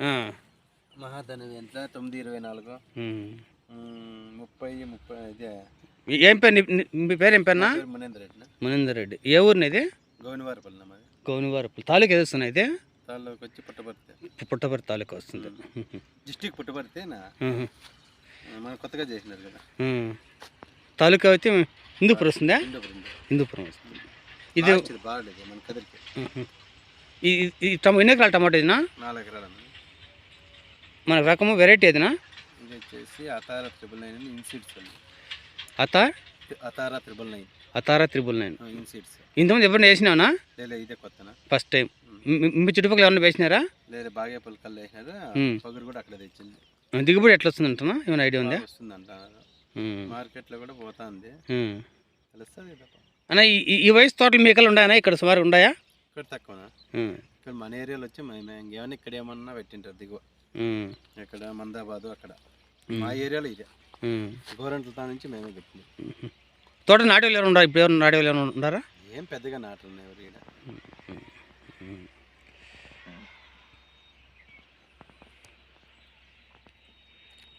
ఆ, మహాధనం ఎంత? తొమ్మిది ఇరవై నాలుగు. ముప్పై ముప్పై ఇదే. ఏం పేరు? మీ పేరు ఏం పేరునా? పేరు మునేంద్ర రెడ్డి. మనేందర్ రెడ్డి. ఏ ఊరిని ఇది? గోవినవారిపల్లి మాది. గౌనివారపల్లి. తాలూకా ఏది వస్తున్నాయి ఇది? తాళ్ళకి వచ్చి పుట్టపర్తి. పుట్టపర్తి తాలూకా వస్తుంది. డిస్టిక్ పుట్టపర్తి నా? ఉహు. మనం కొత్తగా చేసినారు కదా. తాలూకా అయితే హిందూపురం వస్తుందా? హిందూపురం వస్తుంది. ఇది బాగలేదు మన కదిరికి. ఈ టమా ఎన్ని ఎకరాల టమాటో ఇదినా? నాలుగు ఎకరాలు. మన రకము వెరైటీ ఏదినా? ఇది వచ్చేసి అతారా త్రిబుల్ నైన్ ఇన్సీడ్స్ అండి. అత అతారా త్రిబుల్ నైన్ అతారా త్రిబుల్ నైన్ ఇన్సీడ్స్ ఇంతకుముందు ఎవరిని వేసినావునా? లేదా ఇదే కొత్తనా? ఫస్ట్ టైం మీ- మీ చుట్టుపక్కల ఎవరైనా వేసినారా? లేదా వేసినారు. పగురు కూడా అక్కడ తెచ్చింది. దిగుబడి ఎట్లా వస్తుంది అంటున్నా ఏమైనా ఐడియా ఉందా? వస్తుంది అంటున్నారు ఉమ్. మార్కెట్లో కూడా ఉమ్. తెలుస్తుంది తప్ప అన్న ఈ- ఈ- ఈ వయసు తోటలు మీకలు ఉన్నాయనా? ఇక్కడ సుమారు ఉన్నాయా? ఇక్కడ తక్కువనా? ఉమ్. ఇక్కడ మన ఏరియాలో వచ్చి మేము ఇంకేమైనా ఇక్కడ ఏమన్నా పెట్టింటారు దిగువ. ఇక్కడ మందాబాదు అక్కడ. మా ఏరియాలో ఇదే. గోరంట్ల తా నుంచి మేమే పెట్టింది తోట నాటే వాళ్ళు ఎవరు ఉన్నారు ఇప్పుడు ఎవరు నాటే వాళ్ళు ఎవరు ఉన్నారా ఏం పెద్దగా నాటు ఉన్నాయి